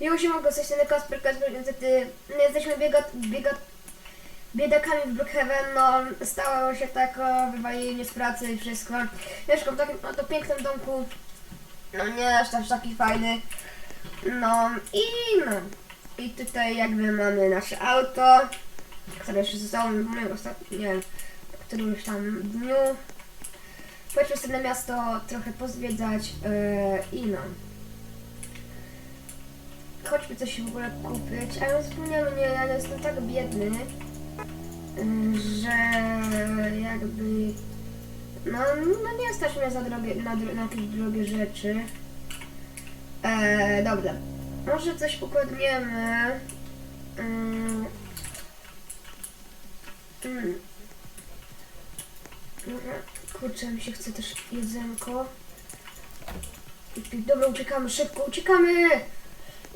Jo się mogę coś ten Kasper Kasper, niestety no, jesteśmy biega, biega, biedakami w Brookhaven, no stało się tak, o, z pracy i wszystko. Mieszkam w takim oto pięknym domku, no nie aż tak taki fajny, no i no. I tutaj jakby mamy nasze auto, które jeszcze zostało w moim ostatnim, którymś tam dniu. Pojedźmy sobie na miasto trochę pozwiedzać yy, i no. Chodźmy coś w ogóle kupić, ale zapomniałem, nie, ja jestem tak biedny, że jakby... No, no nie stać mnie za drobie, na, na jakieś drogie rzeczy. Eee, dobra. Może coś układniemy. Mm. Mm. Kurczę, mi się chce też jedzenko. Dobra, uciekamy, szybko, uciekamy!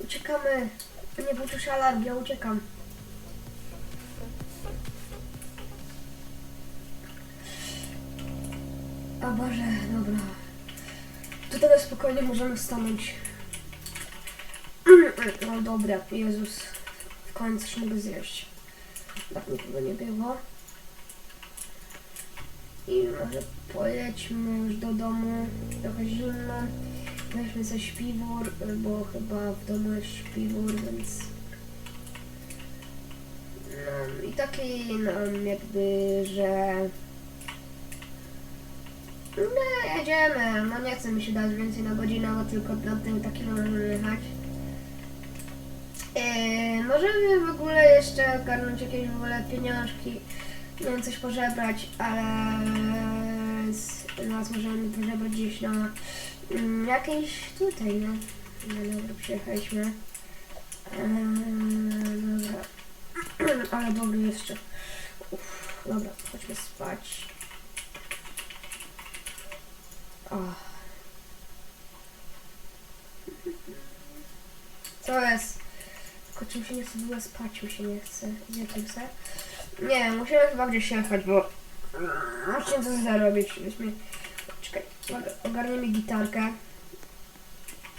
Uciekamy. Nie włączył się alarm, ja uciekam. O Boże, dobra. To teraz spokojnie możemy stanąć. No dobra, Jezus. W końcu mogę zjeść. Tak nikogo nie było. I może pojedźmy już do domu. Trochę zimno. Weźmy coś śpiwór, bo chyba w domu jest śpiwór, więc... No, I taki, no, jakby, że... No, jedziemy. No nie chcę mi się dać więcej na godzinę, bo tylko na tym takim możemy jechać. Możemy w ogóle jeszcze ogarnąć jakieś w ogóle pieniążki, wiem, coś pożebrać, ale z, nas możemy pożebrać gdzieś na mm, jakiejś tutaj, no. No dobra, przyjechaliśmy. Eee, dobra. ale dobry jeszcze. Uff, dobra, chodźmy spać. O. Co jest? Tylko się nie chce w ogóle spać, mi się nie chce. Chce? Nie musimy chyba gdzieś jechać, bo musimy coś zarobić. Weźmy... Czekaj, uwaga, ogarniemy gitarkę.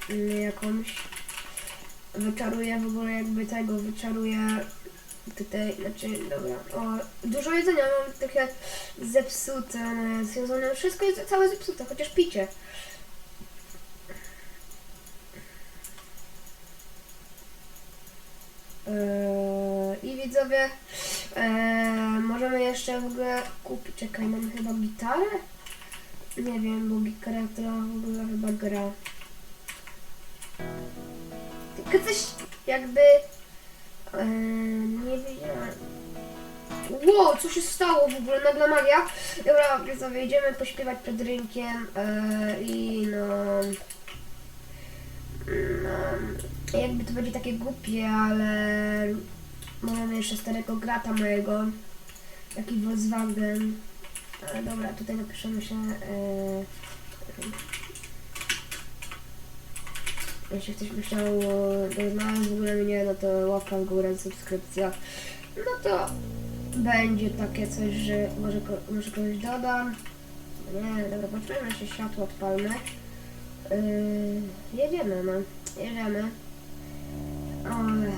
Mm, Jakąś. Wyczaruję w ogóle jakby tego, wyczaruję tutaj, znaczy, dobra, o, dużo jedzenia, mam takie zepsute, związane, wszystko jest całe zepsute, chociaż picie. Eee, I widzowie, eee, możemy jeszcze w ogóle kupić, czekaj, mamy chyba gitarę? Nie wiem, gitara to w ogóle chyba gra. Tylko coś jakby, nie wiedziałem. Wow, co się stało w ogóle, nagla magia? Dobra, widzowie, idziemy pośpiewać przed rynkiem eee, i no... No, jakby to będzie takie głupie, ale mamy jeszcze starego grata mojego, taki Volkswagen. Ale dobra, tutaj napiszemy się. E, jeśli ktoś by chciał e, znaleźć w ogóle mnie, no to łapka w górę, subskrypcja. No to będzie takie coś, że może, może kogoś dodam. Nie, dobra, poczekajmy, jeszcze światło odpalne. Yy, jedziemy, no. Jedziemy. Ale...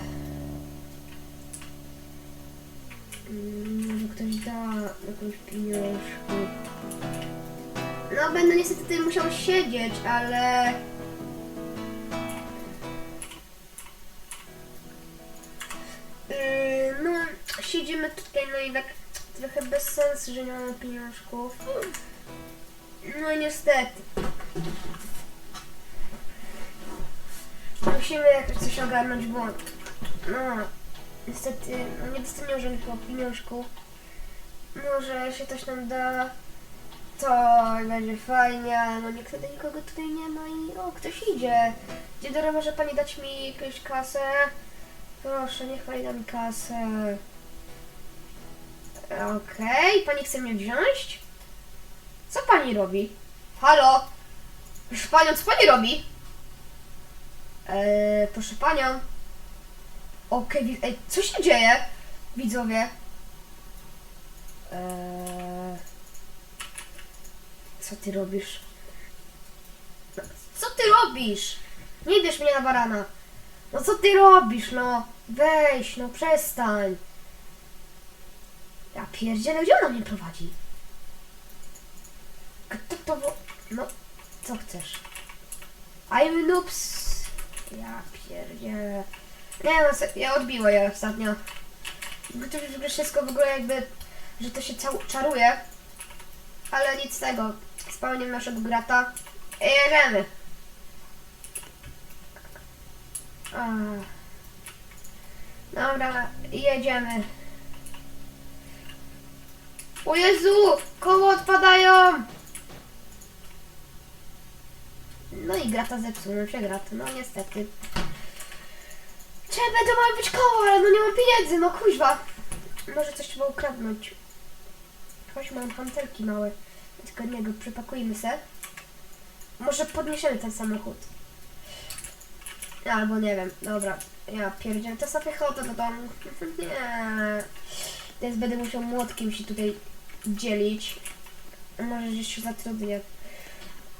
Może ktoś da jakąś pieniążku. No, będę niestety tutaj musiał siedzieć, ale... Yy, no, siedzimy tutaj, no i tak trochę bez sensu, że nie mamy pieniążków. No niestety. Musimy jakoś coś ogarnąć, bo no niestety no, nie dostaniemy żadnych pieniążków. Może się coś nam da, to będzie fajnie, ale no niestety nikogo tutaj nie ma i o, ktoś idzie. Dzień dobry, może pani dać mi jakąś kasę? Proszę, niech pani da mi kasę. Okej, pani chce mnie wziąć? Co pani robi? Halo? Proszę panią, co pani robi? Eee, proszę panią. Okej, ej, co się dzieje? Widzowie. Eee, co ty robisz? Co ty robisz? Nie bierz mnie na barana. No co ty robisz, no? Weź, no przestań. Ja pierdzielę, gdzie ona mnie prowadzi? Kto to wo... No, co chcesz? I'm noobs. Ja pierdzielę. Nie no, ja odbiło je ostatnio. To już wszystko w ogóle jakby, że to się czaruje. Ale nic z tego. Spełniam naszego grata. I jedziemy. Ach. Dobra, jedziemy. O Jezu! Koło odpadają! No i grata zepsuł się grat. No niestety. Czebe, to ma być koło, ale no nie mam pieniędzy, no kuźwa. Może coś trzeba ukradnąć. Chodź, mam hantelki małe. Tylko niego przypakujmy se. Może podniesiemy ten samochód. Albo nie wiem, dobra. Ja pierdzielę, to sobie chodzę do domu. Nie. Teraz będę musiał młotkiem się tutaj dzielić. Może gdzieś się zatrudnię.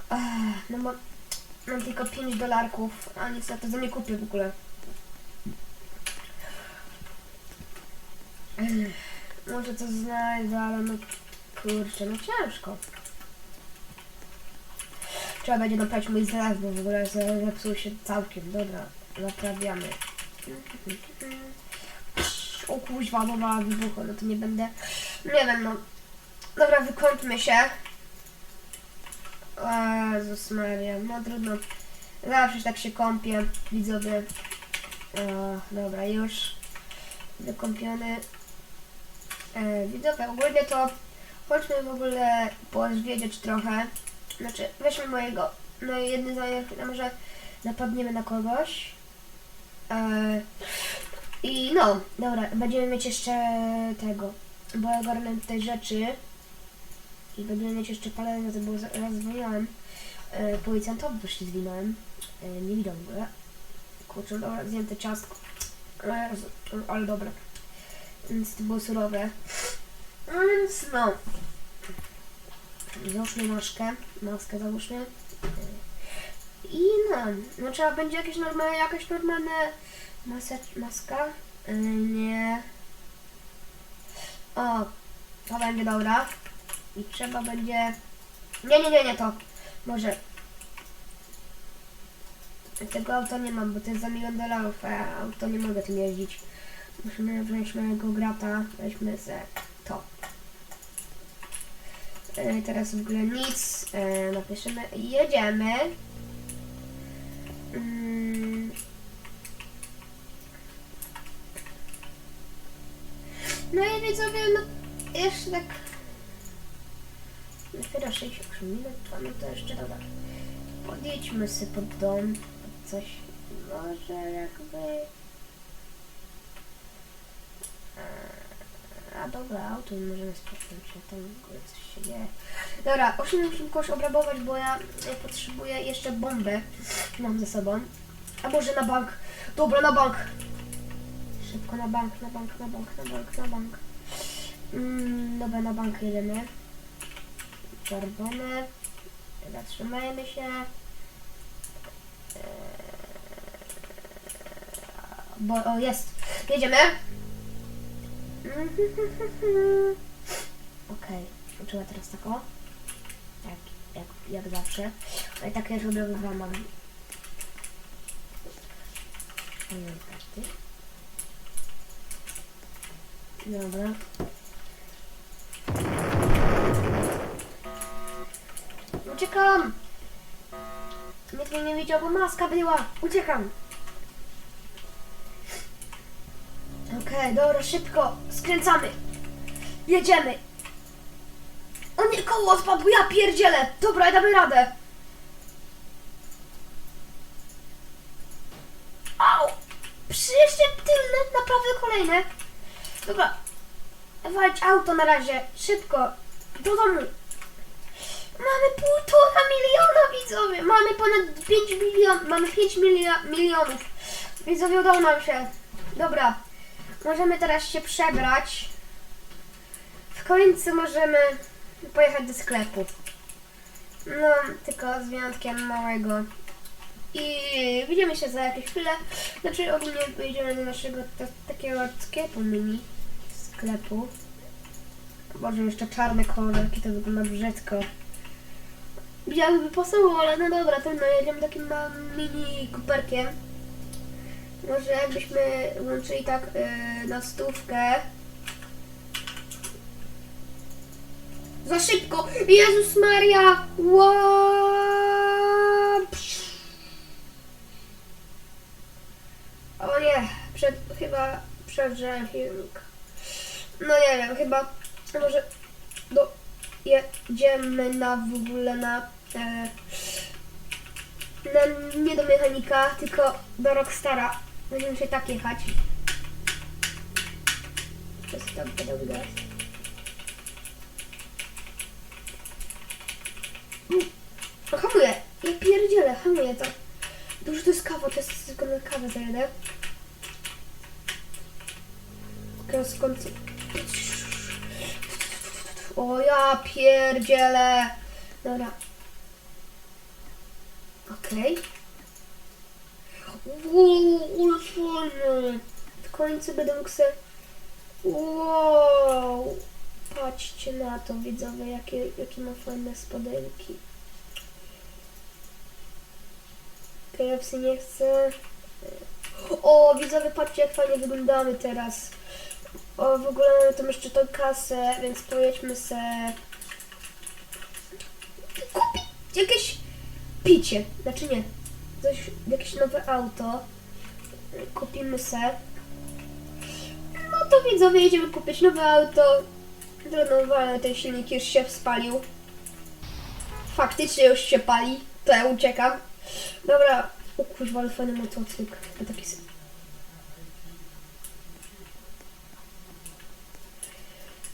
Ech, no bo mam tylko 5 dolarków, a nic na to nie kupię w ogóle. Może to znajdę, ale no kurczę, no ciężko. Trzeba będzie naprawić mój zlew, bo w ogóle ze- zepsuł się całkiem. Dobra, naprawiamy. O kuźwa, bomba wybuchła, no to nie będę... Nie wiem, no. Dobra, wykąpmy się. O Jezus Maria, no trudno. Zawsze tak się kąpię, widzowie. O, dobra, już. Wykąpiony. E, widzowie, ogólnie to chodźmy w ogóle pozwiedzieć trochę. Znaczy, weźmy mojego, no i jedny znajomych, a może napadniemy na kogoś. E, I no, dobra, będziemy mieć jeszcze tego, bo ja ogarnę te rzeczy. I będziemy mieć jeszcze razy, bo dzwoniłem e, policjantowi, się zwinąłem. E, nie widział w ogóle. Kurczę, dobra, zjem te ciastko. Jezu, ale dobre. Więc to było surowe. No Więc no. Załóżmy maskę. Maskę załóżmy. I no. No trzeba będzie jakieś normalne, jakaś normalna masa, maska. Yy, nie. O, to będzie dobra. I trzeba będzie... Nie, nie, nie, nie to. Może... Tego auta nie mam, bo to jest za milion dolarów, a auto nie mogę tym jeździć. Musimy wziąć mojego grata, weźmy ze to. E, teraz w ogóle nic, e, napiszemy, jedziemy. Mm. No i widzowie, no jeszcze tak dopiero 68 minut, no to jeszcze dobra. Podjedźmy sobie pod dom, pod coś, może jakby... A dobra, auto możemy sprawdzić, a tam w ogóle coś się dzieje. Dobra, musimy szybko obrabować, bo ja e, potrzebuję jeszcze bombę. Mam ze sobą. A może na bank? Dobra, na bank. Szybko na bank, na bank, na bank, na bank, na bank. Mm, dobra, na bank jedziemy. Czerwone. Zatrzymajmy się. Eee, Bo, o, jest. Jedziemy. Okej, uczyła teraz tak o. Jak, jak, zawsze. No i takie ramach. Nie karty. Dobra. Uciekam! Nikt mnie nie widział, bo maska była. Uciekam! Okej, dobra, szybko. Skręcamy. Jedziemy. O nie, koło odpadło, ja pierdzielę. Dobra, damy radę. Au! Przyjeżdżę tylne, naprawdę kolejne. Dobra. Walić auto na razie. Szybko. Do domu. Mamy półtora miliona widzowie. Mamy ponad 5 milionów. Mamy 5 milio- milionów. Widzowie udało nam się. Dobra. Możemy teraz się przebrać. W końcu możemy pojechać do sklepu. No, tylko z wyjątkiem małego I widzimy się za jakieś chwilę. Znaczy ogólnie pojedziemy do naszego ta, takiego sklepu mini. Sklepu. Boże, jeszcze czarne kolorki, to wygląda brzydko. Biały by pasował, ale no dobra, to no jedziemy takim mini kuperkiem. Może jakbyśmy włączyli tak yy, na stówkę. Za szybko! Jezus Maria! O nie, przed, chyba przeżyłem filmik. No nie wiem, chyba może do, jedziemy na w ogóle na, e, na nie do mechanika, tylko do Rockstara. Będziemy się tak jechać. Przez tam pedał gaz. O, hamuję! Ja pierdzielę, hamuję to. Dużo to jest kawa, to jest tylko na kawę zajadę. Tylko skąd... O ja pierdzielę! Dobra. Okej. Wow, ale fajny! W końcu będę mógł. Wow! Patrzcie na to, widzowie, jakie, jakie ma fajne spodenki. KFC nie chcę. O, widzowie, patrzcie jak fajnie wyglądamy teraz. O, w ogóle mamy tam jeszcze tą kasę, więc pojedźmy se... Kupić jakieś picie. Znaczy nie. Coś, jakieś nowe auto. Kupimy se. No to widzowie, jedziemy kupić nowe auto. Ale ten silnik już się spalił. Faktycznie już się pali. To ja uciekam. Dobra. O kurwa, ale fajny motocykl. To taki... s-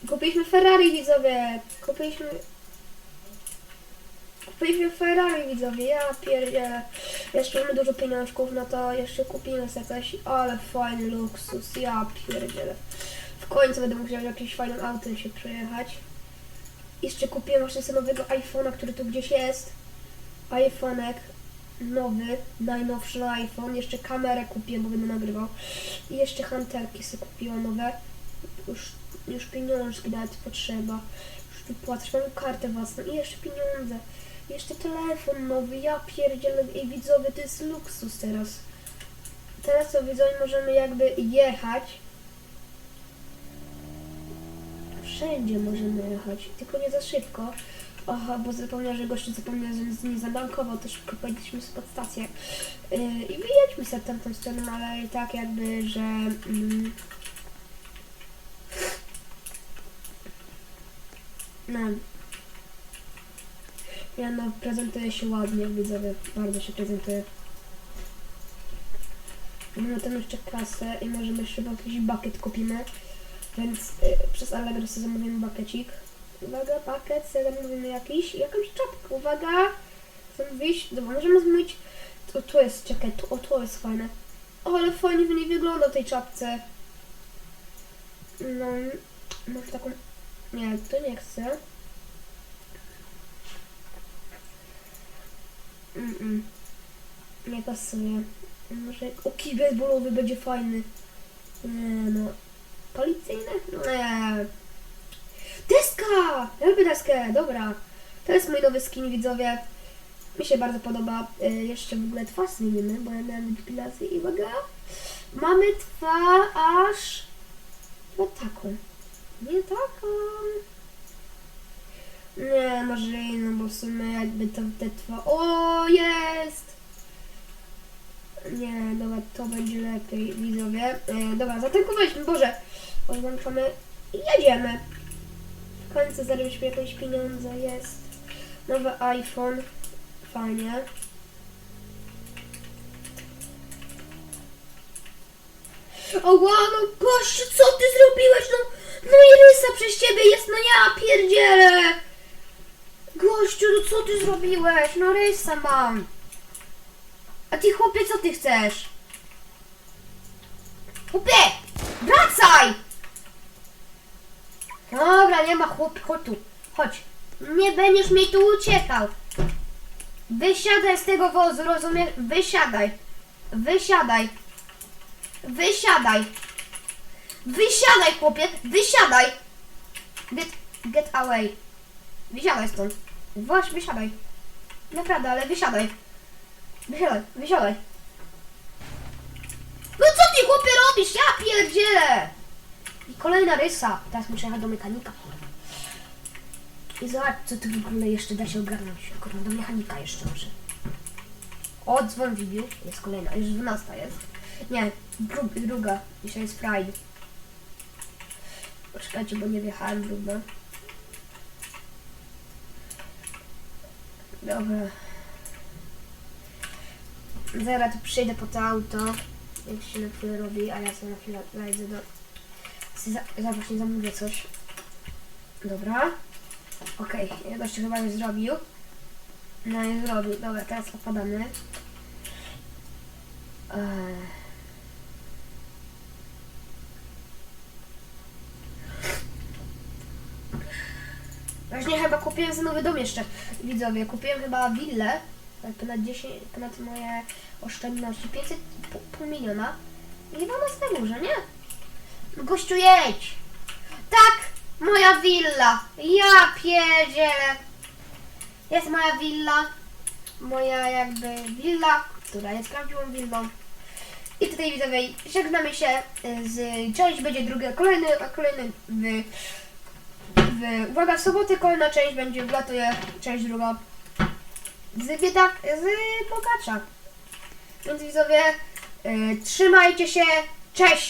Kupiliśmy Ferrari, widzowie. Kupiliśmy... Kupiliśmy Ferrari, widzowie. Ja pierdzielę. Jeszcze mamy dużo pieniążków, no to jeszcze kupimy sobie coś. Ale fajny luksus. Ja pierdzielę. W końcu będę wziąć jakimś fajnym autem się przejechać. Jeszcze kupiłem właśnie sobie nowego iPhone'a, który tu gdzieś jest. iPhone'ek nowy, najnowszy iPhone. Jeszcze kamerę kupiłem, bo będę nagrywał. I jeszcze hanterki sobie kupiłam nowe. Już, już pieniążki nawet potrzeba. Już wypłacać. Mam kartę własną i jeszcze pieniądze. Jeszcze telefon nowy. Ja pierdzielę. Ej, widzowie, to jest luksus teraz. Teraz to widzowie możemy jakby jechać. Wszędzie możemy jechać, tylko nie za szybko. Aha, bo zapomniał, że gościu zapomniał, że nie zabankował, to szybko pojedziemy pod stację. Yy, I wyjedźmy sobie tamtą stroną, ale i tak jakby, że... Mm, no. Ja no, prezentuje się ładnie, widzowie, bardzo się prezentuje. Mamy tam jeszcze kasę i możemy jeszcze jakiś bucket kupimy. Więc y, przez Allegro sobie zamówimy bakecik. Uwaga, pakiet, sobie zamówimy jakiś, jakąś czapkę, uwaga. Zamówić, dobra, możemy zamówić, to, to jest, czekaj, to, o, to jest fajne. O, ale fajnie w niej wygląda w tej czapce. No, może taką, nie, to nie chcę. Mm, -mm. Nie pasuje. Może, o, kij baseballowy będzie fajny. Nie no, Policyjne? Nie. Deska! Ja lubię deskę, dobra. To jest mój nowy skin, widzowie. Mi się bardzo podoba. Y, jeszcze w ogóle twarz zmienimy, bo ja miałem depilację i uwaga. Mamy twarz chyba taką. Nie taką. Nie, może inną, bo w sumie jakby to te twarz... O, jest! Nie, dobra, to będzie lepiej, widzowie. E, dobra, zatankowaliśmy, Boże. Odłączamy i jedziemy. W końcu zarobiliśmy jakieś pieniądze, jest. Nowy iPhone. Fajnie. O, wow, no gościu, co ty zrobiłeś? No, no i rysa przez ciebie jest, no ja pierdzielę. Gościu, no co ty zrobiłeś? No rysa mam. A ty chłopie, co ty chcesz? Chłopie! Wracaj! Dobra, nie ma chłop, chodź tu. Chodź. Nie będziesz mi tu uciekał. Wysiadaj z tego wozu, rozumiesz? Wysiadaj. Wysiadaj. Wysiadaj. Wysiadaj, chłopie. Wysiadaj. Get, get away. Wysiadaj stąd. Właśnie, wysiadaj. Naprawdę, ale wysiadaj. Wysiadaj, wysiadaj. No co ty, chłopie, robisz? Ja pierdzielę. I kolejna rysa. Teraz muszę jechać do mechanika. I zobacz, co tu w ogóle jeszcze da się ogarnąć. Kurwa, do mechanika jeszcze muszę. O. Jest kolejna, już 12 jest. Nie, dru druga. Dzisiaj jest Friday. Poczekajcie, bo nie wjechałem druga. Dobra. Zaraz tu przyjdę po to auto. Jak się na chwilę robi, a ja sobie na chwilę zajdę do... Za właśnie zamówię coś. Dobra. Okej, okay. gościu chyba już zrobił. No i zrobił. Dobra, teraz opadamy. Eee. Właśnie chyba kupiłem za nowy dom jeszcze, widzowie. Kupiłem chyba willę, tak ponad 10, ponad moje oszczędności, 500, pół, pół miliona. I chyba nas na górze, nie? Gościu jedź! Tak! Moja willa! Ja pierdzielę! Jest moja willa. Moja jakby willa, która jest prawdziwą willą. I tutaj widzowie, żegnamy się y, z... Część będzie druga, kolejny, a kolejny w... w uwaga, w soboty kolejna część będzie, wlatuje część druga z biedak, z bogacza. Więc widzowie, y, trzymajcie się, cześć!